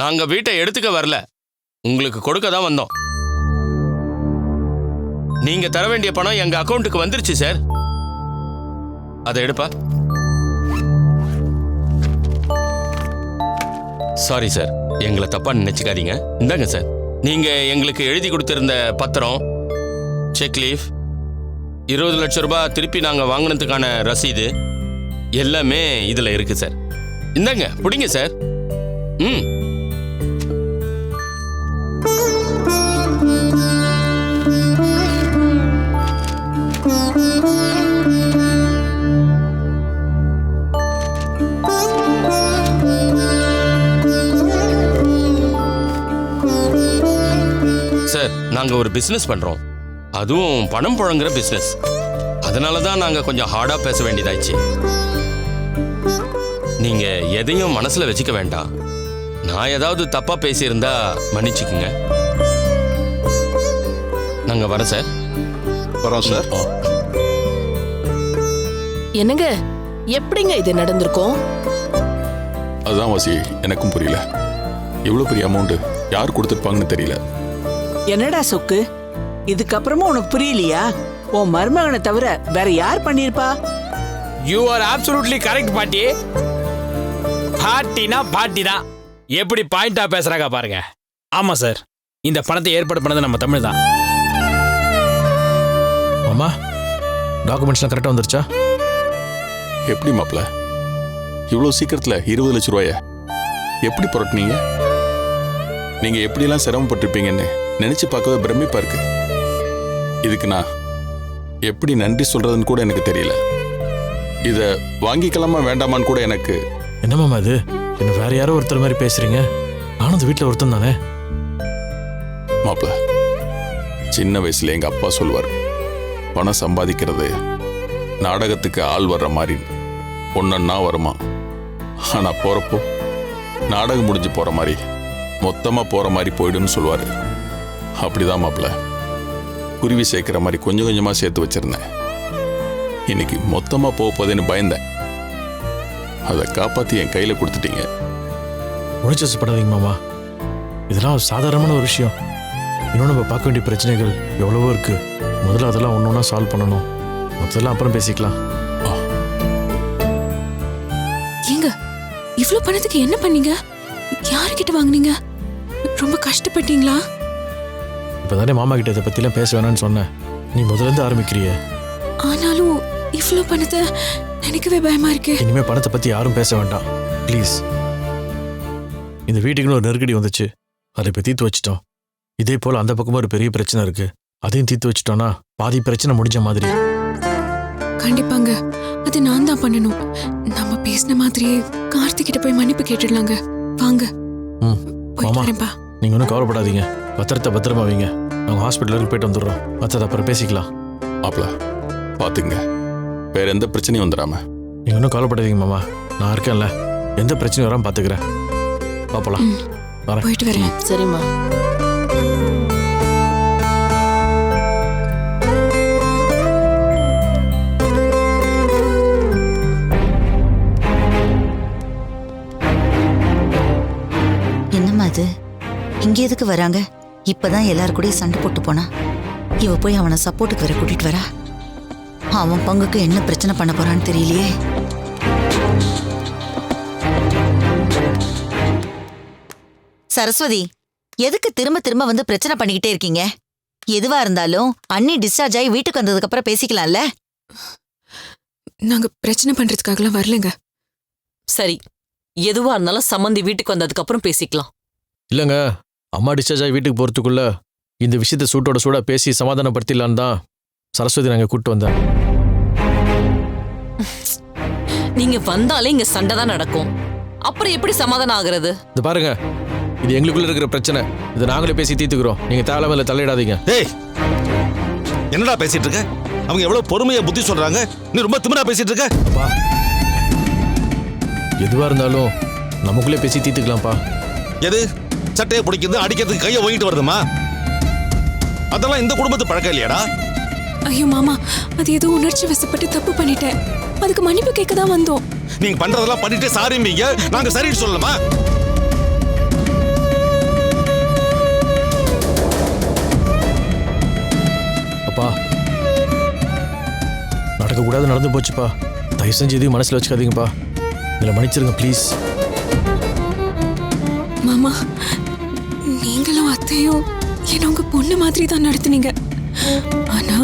நாங்க வீட்டை எடுத்துக்க வரல. உங்களுக்கு கொடுக்க தான் வந்தோம். நீங்க தர வேண்டிய பணம் எங்க அக்கௌண்ட்டுக்கு வந்துருச்சு சார். அதை எடுப்பா. Sorry sir. எங்களை தப்பா நினைச்சுக்காதீங்க. இந்தாங்க சார். நீங்க எங்களுக்கு எழுதி கொடுத்திருந்த பத்திரம் செக் லீஃப் இருபது லட்சம் ரூபாய் திருப்பி நாங்க வாங்கினதுக்கான ரசீது எல்லாமே இதுல இருக்கு சார். இந்தாங்க பிடிங்க சார். ம். நாங்க ஒரு பிசினஸ் பண்றோம். அதுவும் பணம் புழங்குற பிசினஸ் அதனால தான் நாங்க கொஞ்சம் ஹார்டா பேச வேண்டியதாச்சு நீங்க எதையும் மனசுல வச்சுக்க வேண்டாம். நான் ஏதாவது தப்பா பேசியிருந்தா மன்னிச்சுக்குங்க. நாங்க வரோம் சார் வரோம் சார் என்னங்க? எப்படிங்க இது நடந்திருக்கும்? அதுதான் வாசி. எனக்கும் புரியல. இவ்வளோ பெரிய அமௌண்ட் யார் கொடுத்துருப்பாங்கன்னு தெரியல. என்னடா சொக்கு? இதுக்கப்புறமும் உனக்கு புரியலையா? உன் மருமகனை தவிர வேற யார் பண்ணிருப்பா யூ ஆர் absolutely கரெக்ட் பாட்டி. பாட்டினா பாட்டி தான் எப்படி பாயிண்டா பேசுறாங்க பாருங்க. ஆமா சார் இந்த பணத்தை ஏற்பாடு பண்ணது நம்ம தமிழ் தான். அம்மா டாக்குமெண்ட்ஸ்லாம் கரெக்டாக வந்துருச்சா? எப்படி மாப்ள இவ்வளோ சீக்கிரத்தில் இருபது லட்ச ரூபாய எப்படி புரட்டுனீங்க? நீங்கள் எப்படியெல்லாம் சிரமப்பட்டிருப்பீங்கன்னு நினச்சி பார்க்கவே பிரமிப்பா இருக்கு. இதுக்கு நான் எப்படி நன்றி சொல்றதுன்னு கூட எனக்கு தெரியல. இதை வாங்கிக்கலாமா வேண்டாமான்னு கூட எனக்கு என்னம்மா இது? என்ன வேற யாரோ ஒருத்தர் மாதிரி பேசுறீங்க? நானும் இந்த வீட்டில் ஒருத்தன் தானே? மாப்ள சின்ன வயசுல எங்க அப்பா சொல்லுவார் பணம் சம்பாதிக்கிறது நாடகத்துக்கு ஆள் வர்ற மாதிரி ஒன்னொன்னா வருமா? ஆனா போறப்போ நாடகம் முடிஞ்சு போற மாதிரி மொத்தமா போற மாதிரி போயிடும்னு சொல்லுவாரு. அப்படிதான் மாப்ள குருவி சேர்க்கிற மாதிரி கொஞ்சம் கொஞ்சமா சேர்த்து வச்சிருந்தேன். இன்னைக்கு மொத்தமா போக போதேன்னு பயந்தேன். அதை காப்பாத்தி என் கையில கொடுத்துட்டீங்க. உணர்ச்சி படாதீங்க மாமா. இதெல்லாம் சாதாரணமான ஒரு விஷயம். இன்னும் நம்ம பார்க்க வேண்டிய பிரச்சனைகள் எவ்வளவோ இருக்கு. முதல்ல அதெல்லாம் ஒன்று ஒன்றா சால்வ் பண்ணணும். மற்றதெல்லாம் அப்புறம் பேசிக்கலாம். ஏங்க இவ்ளோ பணத்துக்கு என்ன பண்ணீங்க? யாருக்கிட்ட வாங்குனீங்க? ரொம்ப கஷ்டப்பட்டீங்களா? இப்போ தானே மாமா கிட்ட இதை பற்றிலாம் பேச வேணாம்னு சொன்னேன். நீ முதல்ல இருந்து ஆரம்பிக்கிறியே. ஆனாலும் இவ்ளோ பணத்தை நினைக்கவே பயமா இருக்கு. இனிமே பணத்தை பற்றி யாரும் பேச வேண்டாம். ப்ளீஸ் இந்த வீட்டுக்குன்னு ஒரு நெருக்கடி வந்துச்சு. அதை இப்போ தீர்த்து வச்சிட்டோம். இதே போல் அந்த பக்கமும் ஒரு பெரிய பிரச்சனை இருக்கு. அதையும் தீர்த்து வச்சிட்டோம்னா பாதி பிரச்சனை முடிஞ்ச மாதிரி. கண்டிப்பாங்க. அது நான் தான் பண்ணணும். நம்ம பேசின மாதிரியே கார்த்திகிட்ட போய் மன்னிப்பு கேட்டுடலாங்க. வாங்க. மாமா. வரேன்பா. நீங்கள் ஒன்றும் கவலைப்படாதீங்க. பத்திரத்தை பத்திரமா வைங்க. நாங்கள் ஹாஸ்பிட்டல் வரைக்கும் போயிட்டு வந்துடுறோம். மற்றதை அப்புறம் பேசிக்கலாம். மாப்ள பாத்துங்க வேற எந்த பிரச்சனையும் வந்துடாம. நீங்கள் ஒன்றும் கவலைப்படாதீங்க மாமா. நான் இருக்கேன்ல. எந்த பிரச்சனையும் வராமல் பார்த்துக்கிறேன் பார்ப்பலாம். வரேன். போயிட்டு வரேன். சரிம்மா. இங்க எதுக்கு வராங்க? இப்பதான் எல்லாரு கூடயும் சண்டை போட்டு போனா. இவ போய் அவனை சப்போர்ட்டுக்கு வேற கூட்டிட்டு வரா. அவன் பங்குக்கு என்ன பிரச்சனை பண்ண போறான்னு தெரியலையே. சரஸ்வதி எதுக்கு திரும்ப திரும்ப வந்து பிரச்சனை பண்ணிக்கிட்டே இருக்கீங்க? எதுவா இருந்தாலும் அண்ணி டிஸ்சார்ஜ் ஆகி வீட்டுக்கு வந்ததுக்கு அப்புறம் பேசிக்கலாம்ல? நாங்க பிரச்சனை பண்றதுக்காகலாம் வரலங்க. சரி எதுவா இருந்தாலும் சம்மந்தி வீட்டுக்கு வந்ததுக்கு அப்புறம் பேசிக்கலாம். இல்லைங்க அம்மா டிஸ்சார்ஜ் ஆகி வீட்டுக்கு போகிறதுக்குள்ள இந்த விஷயத்தை சூட்டோட சூடாக பேசி சமாதானப்படுத்திடலான்னு தான் சரஸ்வதி நாங்கள் கூப்பிட்டு வந்தேன் நீங்க வந்தாலே இங்க சண்டை தான் நடக்கும். அப்புறம் எப்படி சமாதானம் ஆகுறது? இது பாருங்க. இது எங்களுக்குள்ள இருக்கிற பிரச்சனை. இதை நாங்களே பேசி தீர்த்துக்கிறோம். நீங்கள் தேவையில்ல தலையிடாதீங்க ஏய் என்னடா பேசிட்டு இருக்க அவங்க எவ்வளவு பொறுமையா புத்தி சொல்றாங்க? நீ ரொம்ப திமிரா பேசிட்டு இருக்க அப்பா. எதுவாக இருந்தாலும் நமக்குள்ளே பேசி தீர்த்துக்கலாம்ப்பா. எது? சட்டையை பிடிக்குது அடிக்கிறதுக்கு கையை ஓங்கிட்டு வருதுமா அதெல்லாம் இந்த குடும்பத்து பழக்கம் இல்லையாடா? ஐயோ மாமா அது ஏதோ உணர்ச்சி வசப்பட்டு தப்பு பண்ணிட்டேன். அதுக்கு மன்னிப்பு கேட்க தான் வந்தோம். நீங்க பண்றதெல்லாம் பண்ணிட்டு சாரிம்பீங்க நாங்க சரி சொல்லலாமா அப்பா நடக்க கூடாது நடந்து போச்சுப்பா. தயவு செஞ்சு எதையும் மனசுல வச்சுக்காதீங்கப்பா. இதில் மன்னிச்சிருங்க ப்ளீஸ் மாமா நீங்களும் அத்தையும் என்ன உங்க பொண்ணு மாதிரி தான் நடத்துனீங்க. ஆனா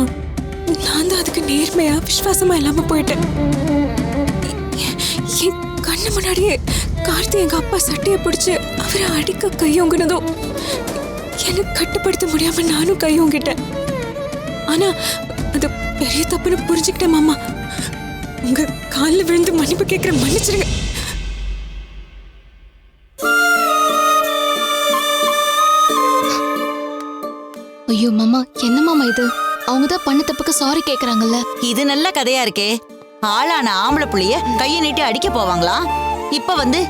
நான் தான் அதுக்கு நேர்மையா விசுவாசமா இல்லாம போயிட்டேன். என் கண்ணு முன்னாடியே கார்த்தி எங்க அப்பா சட்டையை பிடிச்சு அவரை அடிக்க கையோங்கினதோ எனக்கு கட்டுப்படுத்த முடியாம நானும் கையோங்கிட்டேன் ஆனா அது பெரிய தப்புன்னு புரிஞ்சுக்கிட்டேன் மாமா. உங்க காலில் விழுந்து மன்னிப்பு கேட்குற மன்னிச்சிருங்க. ஐயோ மாமா என்ன மாமா இது? அவங்க தான் பண்ண தப்புக்கு சாரி கேக்குறாங்கல்ல. இது நல்ல கதையா இருக்கே. ஆளான ஆம்பளை புள்ளைய கையை நீட்டி அடிக்க போவாங்களா? இப்ப வந்து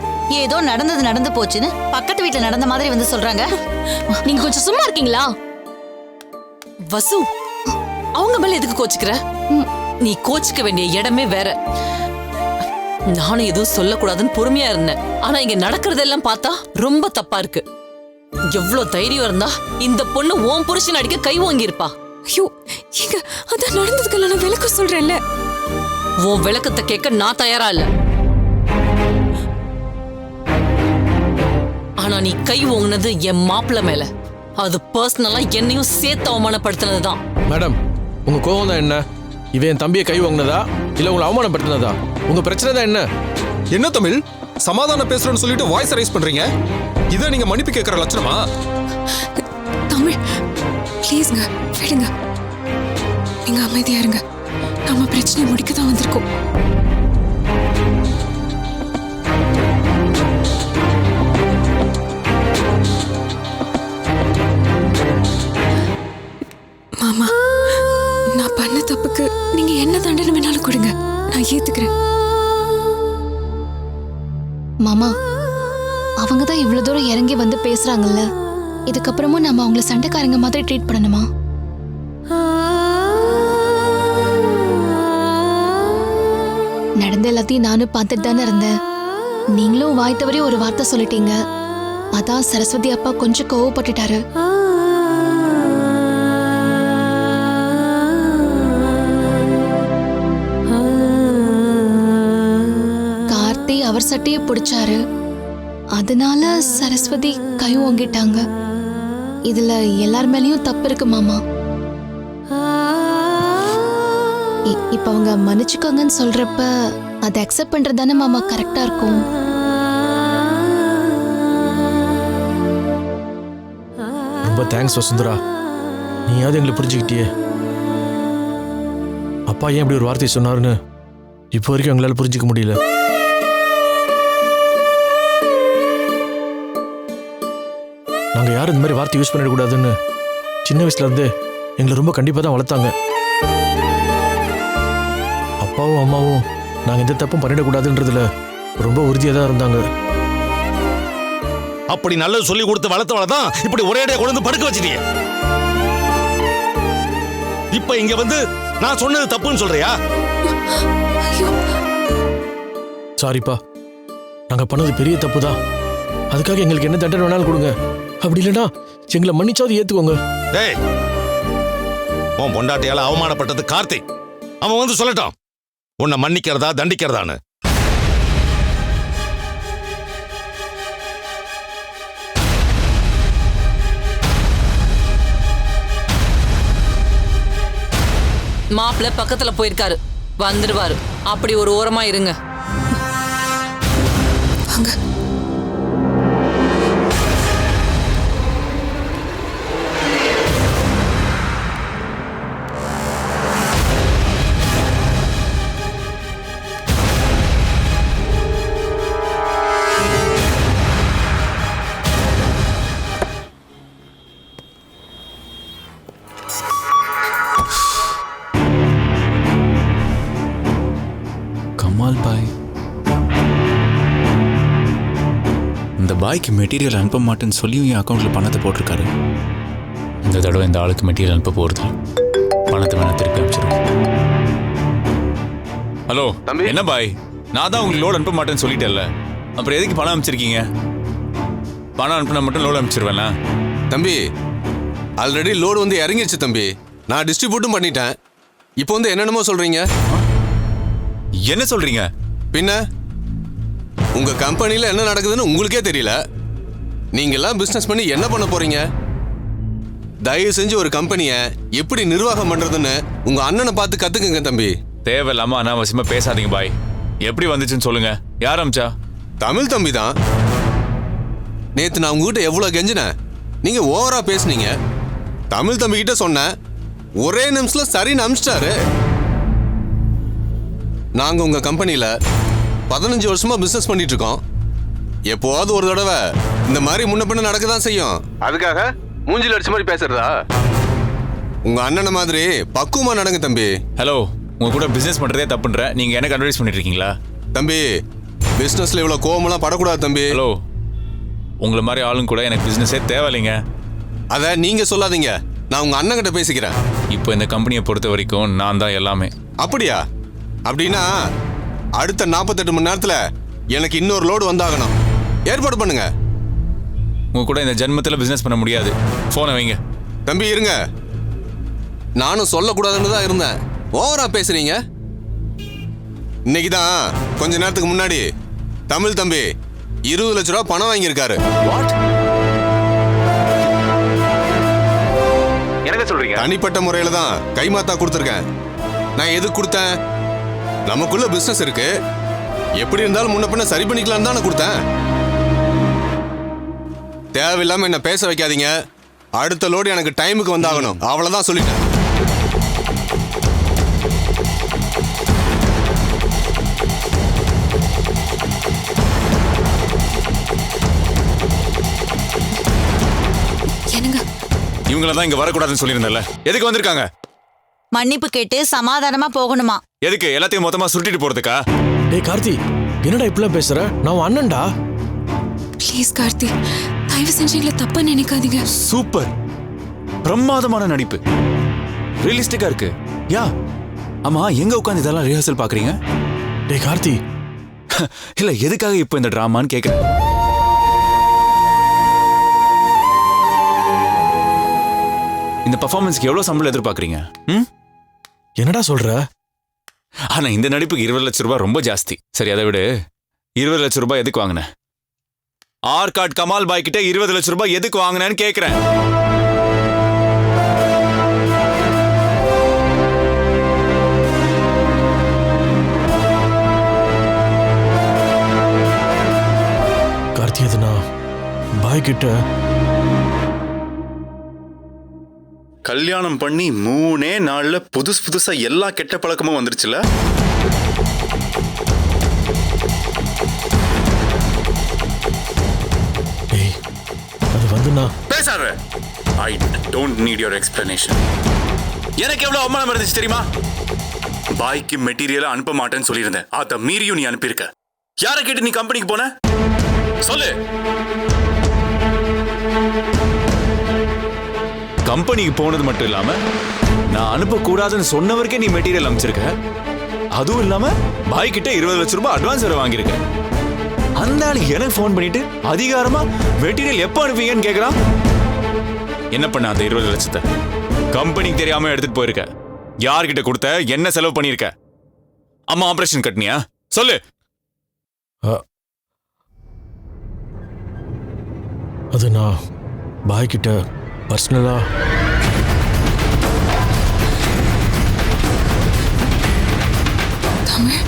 ஏதோ நடந்தது நடந்து போச்சுன்னு பக்கத்து வீட்டுல நடந்த மாதிரி வந்து சொல்றாங்க. நீங்க கொஞ்சம் சும்மா இருக்கீங்களா? வசு அவங்க மேல எதுக்கு கோச்சுக்கிற. நீ கோச்சிக்க வேண்டிய இடமே வேற. நானும் எதுவும் சொல்லக்கூடாதுன்னு பொறுமையா இருந்தேன். ஆனா இங்க நடக்கிறதெல்லாம் பார்த்தா ரொம்ப தப்பா இருக்கு. எவ்வளவு தைரியம் இருந்தா இந்த பொண்ணு ஓம் புருஷன் அடிக்க கை வாங்கி இருப்பா ஐயோ எங்க அதான் நடந்ததுக்கெல்லாம் நான் விளக்க சொல்றேன்ல. உன் விளக்கத்தை கேட்க நான் தயாரா இல்ல. ஆனா நீ கை ஓங்குனது என் மாப்பிள்ள மேல. அது பர்சனலா என்னையும் சேர்த்து அவமானப்படுத்தினதுதான். மேடம் உங்க கோவம் தான் என்ன? இவன் என் தம்பியை கை வாங்கினதா இல்லை உங்களை அவமானப்படுத்தினதா? உங்க பிரச்சனை தான் என்ன? என்ன தமிழ்? சமாதானம் பேசுறேன்னு சொல்லிட்டு வாய்ஸ் ரைஸ் பண்றீங்க? இதை நீங்க மன்னிப்பு கேட்கற லட்சணமா? தமிழ் ப்ளீஸ்ங்க விடுங்க. நீங்க அமைதியா இருங்க. நம்ம பிரச்சனையை முடிக்க தான் வந்திருக்கோம். மாமா நான் பண்ண தப்புக்கு நீங்க என்ன தண்டனை வேணாலும் கொடுங்க. நான் ஏத்துக்கிறேன். மாமா அவங்க தான் இவ்வளோ தூரம் இறங்கி வந்து பேசுகிறாங்கல்ல இதுக்கப்புறமும் நம்ம அவங்கள சண்டைக்காரங்க மாதிரி ட்ரீட் பண்ணணுமா? நடந்த எல்லாத்தையும் நானும் பார்த்துட்டு தானே இருந்தேன். நீங்களும் வாய்த்தவரையும் ஒரு வார்த்தை சொல்லிட்டீங்க. அதான் சரஸ்வதி அப்பா கொஞ்சம் கோவப்பட்டுட்டாரு. சட்டையை பிடிச்சாரு. அதனால சரஸ்வதி கை ஓங்கிட்டாங்க. இதுல எல்லார் மேலயும் தப்பு இருக்கு மாமா. இப்ப அவங்க மன்னிச்சுக்கோங்கன்னு சொல்றப்ப அதை அக்செப்ட் பண்றது தானே மாமா கரெக்டா இருக்கும். ரொம்ப தேங்க்ஸ் வசுந்தரா. நீயாவது எங்களை புரிஞ்சுக்கிட்டியே. அப்பா ஏன் இப்படி ஒரு வார்த்தை சொன்னாருன்னு இப்போ வரைக்கும் எங்களால் புரிஞ்சுக்க முடியல. யாரும் இந்த மாதிரி வார்த்தை யூஸ் பண்ணிடக்கூடாதுன்னு சின்ன வயசுல இருந்து எங்களை ரொம்ப கண்டிப்பாக தான் வளர்த்தாங்க. அப்பாவும் அம்மாவும் நாங்கள் எந்த தப்பும் பண்ணிடக்கூடாதுன்றதுல ரொம்ப உறுதியாக தான் இருந்தாங்க. அப்படி நல்லது சொல்லி கொடுத்து வளர்த்தவள தான் இப்படி ஒரேடியா கொண்டு வந்து படுக்க வச்சிட்டீங்க இப்ப இங்க வந்து நான் சொன்னது தப்புன்னு சொல்றியா? சாரிப்பா நாங்கள் பண்ணது பெரிய தப்பு தான் அதுக்காக எங்களுக்கு என்ன தண்டனை வேணாலும் கொடுங்க. அப்படி இல்லைன்னா எங்களை மன்னிச்சாவது ஏற்றுக்கோங்க டேய் உன் பொண்டாட்டியால அவமானப்பட்டது கார்த்திக் அவன் வந்து சொல்லட்டும். உன்னை மன்னிக்கிறதா தண்டிக்கிறதான்னு. மாப்பிள்ள பக்கத்துல போயிருக்காரு. வந்துடுவாரு அப்படி ஒரு ஓரமா இருங்க. வாங்க. பாய்க்கு மெட்டீரியல் அனுப்ப மாட்டேன்னு சொல்லியும் என் அக்கௌண்ட்ல பணத்தை போட்டிருக்காரு. இந்த தடவை இந்த ஆளுக்கு மெட்டீரியல் அனுப்ப போறது பணத்தை வேணா திருப்பி அனுப்பிச்சிருவோம் ஹலோ தம்பி. என்ன பாய்? நான் தான் உங்களுக்கு லோடு அனுப்ப மாட்டேன்னு சொல்லிட்டேன்ல. அப்புறம் எதுக்கு பணம் அனுப்பிச்சிருக்கீங்க? பணம் அனுப்பினா மட்டும் லோடு அனுப்பிச்சிருவேண்ணா தம்பி ஆல்ரெடி லோடு வந்து இறங்கிடுச்சு தம்பி. நான் டிஸ்ட்ரிபியூட்டும் பண்ணிட்டேன். இப்போ வந்து என்னென்னமோ சொல்றீங்க? என்ன சொல்றீங்க? பின்ன? உங்க கம்பெனில என்ன நடக்குதுன்னு உங்களுக்கே தெரியல. நீங்க எல்லாம் பிசினஸ் பண்ணி என்ன பண்ண போறீங்க? தயவு செஞ்சு ஒரு கம்பெனியை எப்படி நிர்வாகம் பண்றதுன்னு உங்க அண்ணனை பார்த்து கத்துக்குங்க தம்பி. தேவையில்லாம அனாவசியமா பேசாதீங்க பாய். எப்படி வந்துச்சுன்னு சொல்லுங்க. யார் அமிச்சா? தமிழ் தம்பி தான். நேத்து நான் உங்ககிட்ட எவ்வளவு கெஞ்சினேன்? நீங்க ஓவரா பேசுனீங்க. தமிழ் தம்பி கிட்ட சொன்னேன். ஒரே நிமிஷத்துல சரின்னு அமிச்சிட்டாரு. நாங்க உங்க கம்பெனில பதினஞ்சு வருஷமா பிசினஸ் பண்ணிட்டு இருக்கோம் எப்போவாவது ஒரு தடவை இந்த மாதிரி முன்ன பின்ன நடக்க தான் செய்யும். அதுக்காக மூஞ்சில அடிச்ச மாதிரி பேசுறதா? உங்க அண்ணனை மாதிரி பக்குவமா நடங்க தம்பி. ஹலோ உங்க கூட பிசினஸ் பண்றதே தப்புன்ற நீங்க எனக்கு அட்வைஸ் பண்ணிட்டு இருக்கீங்களா தம்பி பிசினஸ்ல இவ்வளவு கோவமெல்லாம் படக்கூடாது தம்பி. ஹலோ உங்களை மாதிரி ஆளுங்க கூட எனக்கு பிசினஸே தேவையில்லைங்க. அத நீங்க சொல்லாதீங்க. நான் உங்க அண்ணன் கிட்ட பேசிக்கிறேன். இப்போ இந்த கம்பெனியை பொறுத்த வரைக்கும் நான் தான் எல்லாமே. அப்படியா? அப்படின்னா அடுத்த நாற்பத்தெட்டு மணி நேரத்துல எனக்கு இன்னொரு லோடு வந்தாகணும். ஏற்பாடு பண்ணுங்க. உங்க கூட இந்த ஜென்மத்தில் பிசினஸ் பண்ண முடியாது. போனை வைங்க. தம்பி இருங்க. நானும் சொல்லக்கூடாதுன்னு தான் இருந்தேன். ஓவரா பேசுறீங்க? இன்னைக்கு தான் கொஞ்ச நேரத்துக்கு முன்னாடி தமிழ் தம்பி இருபது லட்ச ரூபா பணம் வாங்கியிருக்காரு. எனக்கு சொல்றீங்க? தனிப்பட்ட முறையில தான் கைமாத்தா கொடுத்துருக்கேன். நான் எதுக்கு கொடுத்தேன்? நமக்குள்ள பிசினஸ் இருக்கு. எப்படி இருந்தாலும் முன்ன பின்ன சரி பண்ணிக்கலாம்னு தான் நான் கொடுத்தேன். தேவையில்லாம என்ன பேச வைக்காதீங்க. அடுத்த லோடு எனக்கு டைமுக்கு வந்தாகணும். அவ்வளவுதான் சொல்லிட்டேன். இவங்கள தான் இங்க வரக்கூடாதுன்னு சொல்லியிருந்தேன்ல. எதுக்கு வந்திருக்காங்க? மன்னிப்பு கேட்டு சமாதானமா போகணுமா? எதுக்கு? எல்லாத்தையும் மொத்தமா சுருட்டிட்டு போறதுக்கா? டேய் கார்த்தி என்னடா இப்படிலாம் பேசுற? நான் அண்ணன்டா. ப்ளீஸ் கார்த்தி தயவு செஞ்சு எங்களை தப்பா நினைக்காதீங்க. சூப்பர். பிரமாதமான நடிப்பு. ரியலிஸ்டிக்கா இருக்கு. யா ஆமா எங்க உட்காந்து இதெல்லாம் ரிஹர்சல் பாக்குறீங்க? டேய் கார்த்தி. இல்ல எதுக்காக இப்போ இந்த டிராமான்னு கேக்குறேன். இந்த பர்ஃபார்மன்ஸ்க்கு எவ்வளவு சம்பளம் எதிர்பார்க்கறீங்க? ம்? என்னடா சொல்ற? ஆனா இந்த நடிப்புக்கு இருபது லட்ச ரூபாய் ரொம்ப ஜாஸ்தி. சரி அதை விடு. இருபது லட்ச ரூபாய் எதுக்கு வாங்கின? ஆர்காட் கமால் பாய் கிட்ட இருபது லட்ச ரூபாய் எதுக்கு வாங்கினேன்னு கேக்குறேன். கார்த்தி அது நான் பாய் கிட்ட கல்யாணம் பண்ணி மூணே நாள்ல புதுசு புதுசா எல்லா கெட்ட பழக்கமும் வந்துருச்சுல? டேய் அது வந்து நான் பேசாத. I don't need your explanation எனக்கு எவ்வளவு அவமானம் இருந்துச்சு தெரியுமா? பாய்க்கு மெட்டீரியலை அனுப்ப மாட்டேன்னு சொல்லியிருந்தேன். அத மீறியும் நீ அனுப்பியிருக்க. யாரை கேட்டு நீ கம்பெனிக்கு போன? சொல்லு. கம்பெனிக்கு போனது மட்டும் இல்லாம நான் அனுப்பக்கூடாதுன்னு சொன்னவருக்கே நீ மெட்டீரியல் அனுப்பிச்சிருக்க. அதுவும் இல்லாம பாய் கிட்ட இருபது லட்ச ரூபாய் அட்வான்ஸ் வேற வாங்கியிருக்க. அந்த ஆள் எனக்கு ஃபோன் பண்ணிட்டு அதிகாரமா மெட்டீரியல் எப்போ அனுப்புவீங்கன்னு கேக்குறான். என்ன பண்ண அந்த இருபது லட்சத்தை? கம்பெனிக்கு தெரியாம எடுத்துட்டு போயிருக்க. யார்கிட்ட கொடுத்த? என்ன செலவு பண்ணியிருக்க? அம்மா ஆபரேஷன் கட்டினியா? சொல்லு. அது நான் பாய் கிட்ட பர்சனலா? தமிழ்?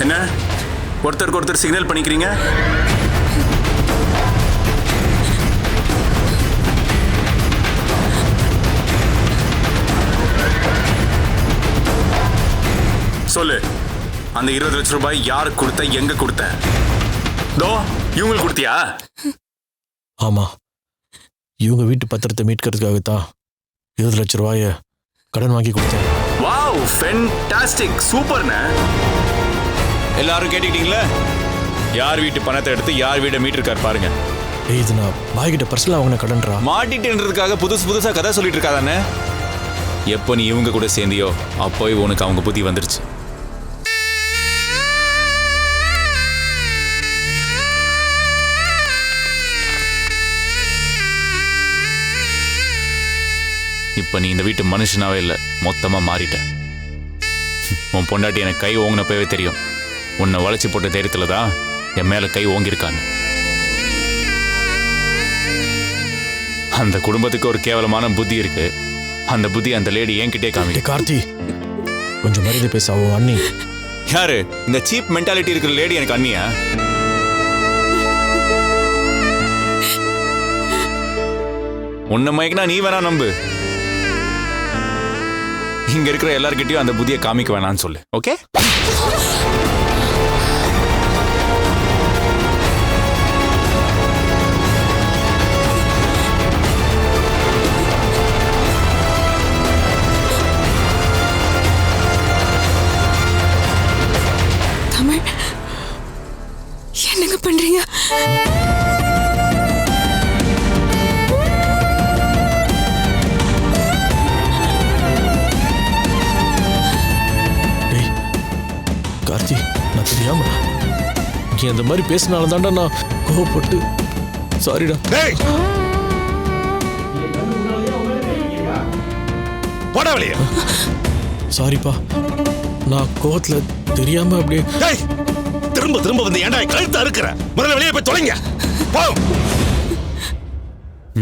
என்ன? ஒருத்தருக்கு ஒருத்தர் சிக்னல் பண்ணிக்கிறீங்க? சொல்லு. அந்த இருபது லட்சம் ரூபாய் யாருக்கு கொடுத்த எங்க கொடுத்த? தோ இவங்களுக்கு கொடுத்தியா? ஆமா. இவங்க வீட்டு பத்திரத்தை மீட்கிறதுக்காக தான் இருபது லட்ச ரூபாய கடன் வாங்கி கொடுத்தேன். வாவ் ஃபென்டாஸ்டிக் சூப்பர்ண்ணே. எல்லாரும் கேட்டுக்கிட்டீங்களா? யார் வீட்டு பணத்தை எடுத்து யார் வீட மீட்டிருக்கார் பாருங்க. ஏய் இது நான் பாய் கிட்ட பர்சனலா வாங்கின கடன்றா மாட்டிட்டுன்றதுக்காக புதுசு புதுசா கதை சொல்லிட்டு இருக்காதானே எப்போ நீ இவங்க கூட சேர்ந்தியோ அப்போய் உனக்கு அவங்க புத்தி வந்துருச்சு. இப்போ நீ இந்த வீட்டு மனுஷனாவே இல்லை மொத்தமாக மாறிட்ட. உன் பொண்டாட்டி எனக்கு கை ஓங்கினப்பவே தெரியும். உன்னை வளைச்சி போட்ட தைரியத்தில் தான் என் மேலே கை ஓங்கியிருக்கான்னு. அந்த குடும்பத்துக்கு ஒரு கேவலமான புத்தி இருக்கு. அந்த புத்தி அந்த லேடி என்கிட்டே காமி. கார்த்தி கொஞ்சம் மரியாதை பேச அவன் அண்ணி. யாரு? இந்த சீப் மென்டாலிட்டி இருக்கிற லேடி எனக்கு அண்ணியா? உன்னை மயக்கினா நீ வேணா நம்பு. இங்க இருக்கிற எல்லார்கிட்டயும் அந்த புதிய காமிக்க வேணாம்னு சொல்லு ஓகே? தமிழ் என்னங்க பண்றீங்க? நான் தெரியாம நீ அந்த மாதிரி பேசினால தான்டா நான் கோவப்பட்டு சாரிடா. டேய்! போடா வெளியே. சாரிப்பா நான் கோவத்துல தெரியாம அப்படியே டேய்! திரும்ப திரும்ப வந்து ஏன்டா கழுத்து அறுக்கிற? முதல்ல வெளியே போய் தொலைங்க. போ!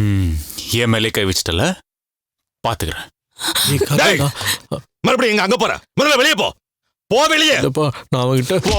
ம் என் மேலே கை வச்சிட்டல? பாத்துக்கிறேன் மறுபடியும் எங்க அங்க போற? முதல்ல வெளியே போ. போ வெளியே. நான் அவன்கிட்ட போ.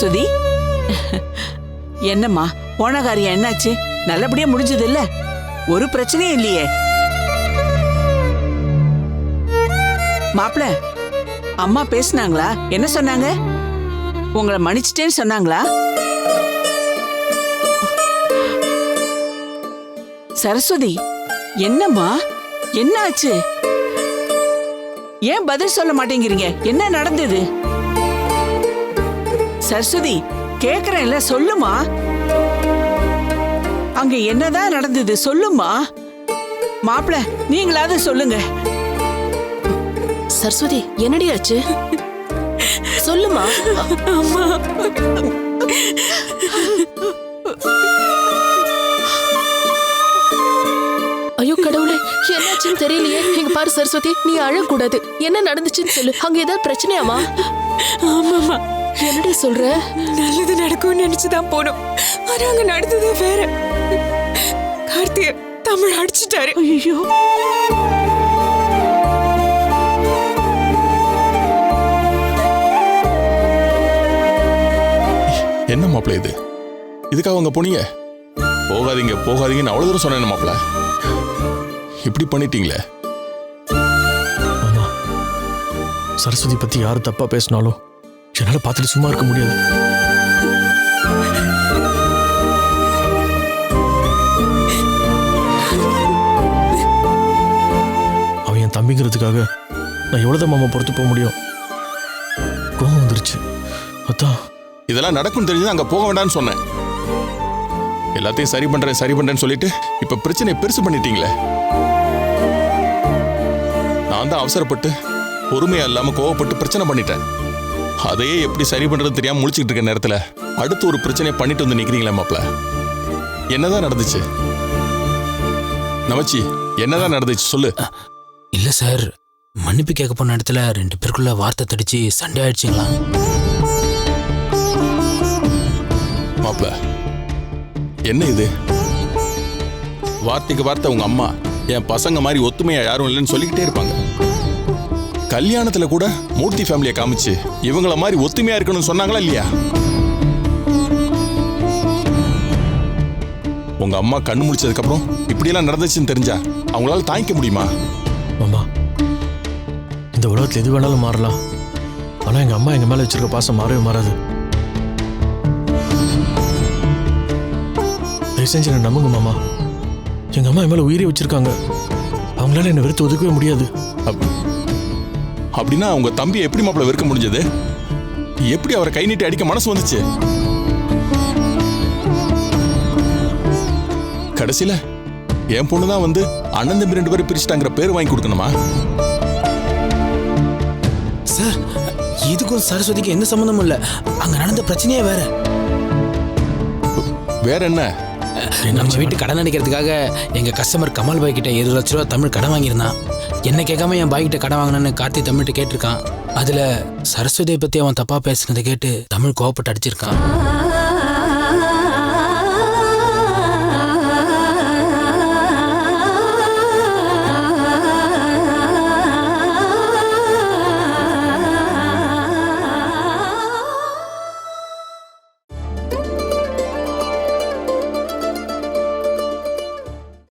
சுதி. என்னம்மா போன காரியம் என்னாச்சு? நல்லபடியா முடிஞ்சது இல்ல ஒரு பிரச்சனையும் இல்லையே. மாப்பிள அம்மா பேசுனாங்களா? என்ன சொன்னாங்க? உங்களை மன்னிச்சிட்டேன்னு சொன்னாங்களா? சரஸ்வதி என்னம்மா? என்ன ஆச்சு ஏன் பதில் சொல்ல மாட்டேங்கிறீங்க? என்ன நடந்தது? சரஸ்வதி கேக்குறேன்ல சொல்லுமா? அங்க என்னதான் நடந்தது சொல்லுமா? மாப்பிள நீங்களாவது சொல்லுங்க. சரஸ்வதி என்னடி ஆச்சு? சொல்லுமா? அம்மா. ஐயோ கடவுளே என்னாச்சுன்னு தெரியலையே. இங்க பாரு சரஸ்வதி நீ அழக்கூடாது. என்ன நடந்துச்சுன்னு சொல்லு. அங்க ஏதாவது பிரச்சனையாமா ஆமாம்மா. என்னடி சொல்ற? நல்லது நடக்கும்னு நினைச்சுதான் போனோம். ஆனா அங்க நடந்ததே வேற. கார்த்திய தமிழ் அடிச்சிட்டாரு. ஐயோ என்ன மாப்பிள்ள இது? இதுக்காக அவங்க போனீங்க போகாதீங்க போகாதீங்கன்னு அவ்வளவு தூரம் சொன்னேன் மாப்பிள்ள இப்படி பண்ணிட்டீங்களே? ஆமா. சரஸ்வதி பத்தி யாரு தப்பா பேசினாலும் என்னால பார்த்துட்டு சும்மா இருக்க முடியாது. அவன் என் தம்பிங்கிறதுக்காக நான் எவ்வளவுதான் மாமா பொறுத்து போக முடியும்? கோபம் வந்துருச்சு. அதான் இதெல்லாம் நடக்கும் தெரிஞ்சு அங்கே போக வேண்டாம்னு சொன்னேன். எல்லாத்தையும் சரி பண்றேன் சரி பண்றேன்னு சொல்லிட்டு இப்ப பிரச்சனையை பெருசு பண்ணிட்டீங்களே. நான் தான் அவசரப்பட்டு பொறுமையா இல்லாம கோவப்பட்டு பிரச்சனை பண்ணிட்டேன். அதையே எப்படி சரி பண்றது தெரியாம முழிச்சுக்கிட்டு இருக்க நேரத்துல அடுத்து ஒரு பிரச்சனையை பண்ணிட்டு வந்து நிக்கிறீங்களா மாப்ள? என்னதான் நடந்துச்சு? நமச்சி என்னதான் நடந்துச்சு சொல்லு. இல்ல சார். மன்னிப்பு கேட்க போன இடத்துல ரெண்டு பேருக்குள்ள வார்த்தை தடிச்சு சண்டை ஆயிடுச்சுங்களா? மாப்ள என்ன இது? வார்த்தைக்கு வார்த்தை உங்க அம்மா. என் பசங்க மாதிரி ஒத்துமையா யாரும் இல்லைன்னு சொல்லிக்கிட்டே இருப்பாங்க. கல்யாணத்துல கூட மூர்த்தி ஃபேமிலியை காமிச்சு இவங்கள மாதிரி ஒத்துமையா இருக்கணும்னு சொன்னாங்களா இல்லையா? உங்க அம்மா கண்ணு முடிச்சதுக்கு அப்புறம் இப்படியெல்லாம் நடந்துச்சுன்னு தெரிஞ்சா அவங்களால தாங்கிக்க முடியுமா? மாமா இந்த உலகத்துல எது வேணாலும் மாறலாம். ஆனா எங்க அம்மா எங்க மேல வச்சிருக்க பாசம் மாறவே மாறாது. தயவு செஞ்சு என்ன நம்புங்க மாமா. எங்க அம்மா என் மேல உயிரே வச்சிருக்காங்க. அவங்களால என்னை வெறுத்து ஒதுக்கவே முடியாது. அப்படின்னா உங்க தம்பியை எப்படி மாப்பிள வெறுக்க முடிஞ்சது? எப்படி அவரை கை நீட்டி அடிக்க மனசு வந்துச்சு? கடைசியில என் பொண்ணு தான் வந்து அண்ணன் தம்பி ரெண்டு பேரும் பிரிச்சுட்டாங்கிற பேர் வாங்கி கொடுக்கணுமா? சார் இதுக்கும் சரஸ்வதிக்கும் எந்த சம்மந்தமும் இல்லை. அங்க நடந்த பிரச்சனையே வேற. வேற என்ன? நம்ம வீட்டு கடன் அடைக்கிறதுக்காக எங்க கஸ்டமர் கமல் பாய் கிட்ட இருபது லட்ச ரூபா தமிழ் கடன் வாங்கியிருந்தான். என்ன கேட்காம என் பாய் கிட்ட கடன் வாங்கினேன்னு கார்த்தி தமிழ்கிட்ட கேட்டிருக்கான். அதுல சரஸ்வதியை பத்தி அவன் தப்பா பேசுனதை கேட்டு தமிழ் கோவப்பட்டு அடிச்சிருக்கான்.